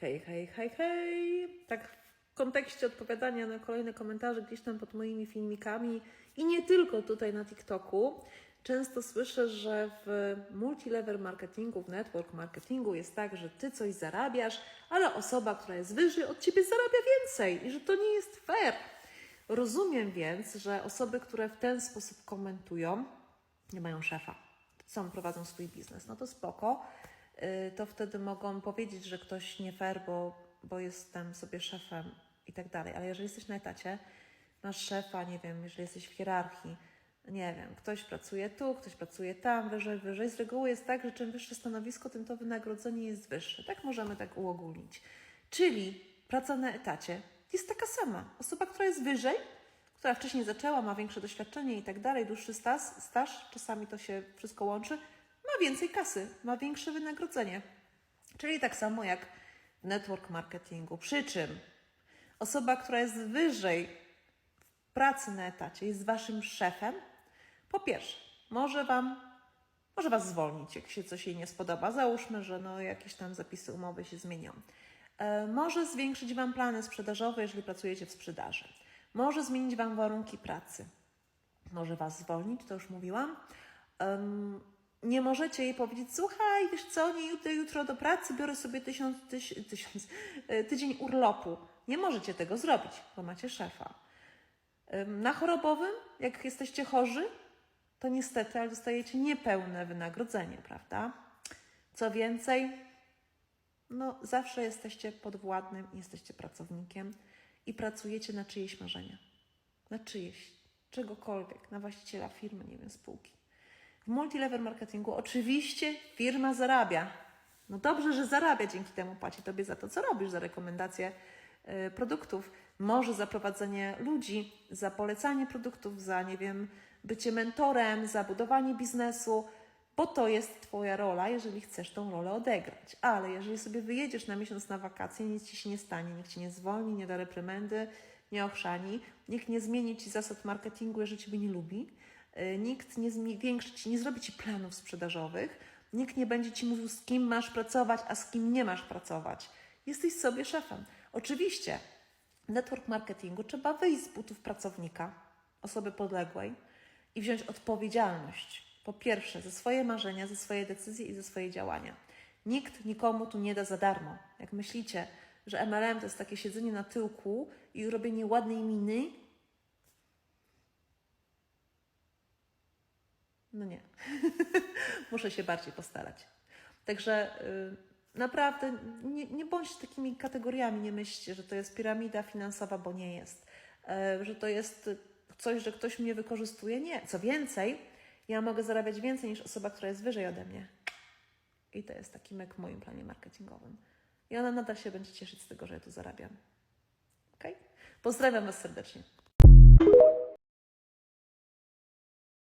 Hej, hej, hej, hej. Tak w kontekście odpowiadania na kolejne komentarze gdzieś tam pod moimi filmikami i nie tylko tutaj na TikToku, często słyszę, że w multilevel marketingu, w network marketingu jest tak, że ty coś zarabiasz, ale osoba, która jest wyżej od ciebie zarabia więcej i że to nie jest fair. Rozumiem więc, że osoby, które w ten sposób komentują, nie mają szefa, sam prowadzą swój biznes, no to spoko, to wtedy mogą powiedzieć, że ktoś nie fair, bo, bo jestem sobie szefem i tak dalej. Ale jeżeli jesteś na etacie, masz szefa, nie wiem, jeżeli jesteś w hierarchii, nie wiem, ktoś pracuje tu, ktoś pracuje tam, wyżej, wyżej. Z reguły jest tak, że czym wyższe stanowisko, tym to wynagrodzenie jest wyższe. Tak możemy tak uogólnić. Czyli praca na etacie jest taka sama. Osoba, która jest wyżej, która wcześniej zaczęła, ma większe doświadczenie i tak dalej, dłuższy staż, staż, czasami to się wszystko łączy, ma więcej kasy, ma większe wynagrodzenie. Czyli tak samo jak w network marketingu. Przy czym osoba, która jest wyżej w pracy na etacie, jest waszym szefem, po pierwsze, może wam może Was zwolnić, jak się coś jej nie spodoba. Załóżmy, że no, jakieś tam zapisy umowy się zmienią. E, może zwiększyć Wam plany sprzedażowe, jeżeli pracujecie w sprzedaży. Może zmienić Wam warunki pracy. Może Was zwolnić, to już mówiłam. Nie możecie jej powiedzieć, słuchaj, wiesz co, nie jutro, jutro do pracy biorę sobie tysiąc, tyś, tysiąc, e, tydzień urlopu. Nie możecie tego zrobić, bo macie szefa. Na chorobowym, jak jesteście chorzy, to niestety, ale dostajecie niepełne wynagrodzenie, prawda? Co więcej, no zawsze jesteście podwładnym, jesteście pracownikiem i pracujecie na czyjeś marzenia. Na czyjeś, czegokolwiek, na właściciela firmy, nie wiem, spółki. W multilevel marketingu oczywiście firma zarabia. No dobrze, że zarabia, dzięki temu płaci Tobie za to, co robisz, za rekomendacje y, produktów, może za prowadzenie ludzi, za polecanie produktów, za, nie wiem, bycie mentorem, za budowanie biznesu, bo to jest Twoja rola, jeżeli chcesz tą rolę odegrać. Ale jeżeli sobie wyjedziesz na miesiąc na wakacje, nic Ci się nie stanie, nikt Cię nie zwolni, nie da reprymendy, nie ochrzani, nikt nie zmieni Ci zasad marketingu, jeżeli Ciebie nie lubi, nikt nie zwiększy Ci, nie zrobi Ci planów sprzedażowych, nikt nie będzie Ci mówił, z kim masz pracować, a z kim nie masz pracować. Jesteś sobie szefem. Oczywiście w network marketingu trzeba wyjść z butów pracownika, osoby podległej i wziąć odpowiedzialność. Po pierwsze, za swoje marzenia, za swoje decyzje i za swoje działania. Nikt nikomu tu nie da za darmo. Jak myślicie, że MLM to jest takie siedzenie na tyłku i robienie ładnej miny, no nie. Muszę się bardziej postarać. Także y, naprawdę nie, nie bądźcie takimi kategoriami, nie myślcie, że to jest piramida finansowa, bo nie jest. E, że to jest coś, że ktoś mnie wykorzystuje. Nie. Co więcej, ja mogę zarabiać więcej niż osoba, która jest wyżej ode mnie. I to jest taki myk w moim planie marketingowym. I ona nadal się będzie cieszyć z tego, że ja tu zarabiam. Ok? Pozdrawiam Was serdecznie.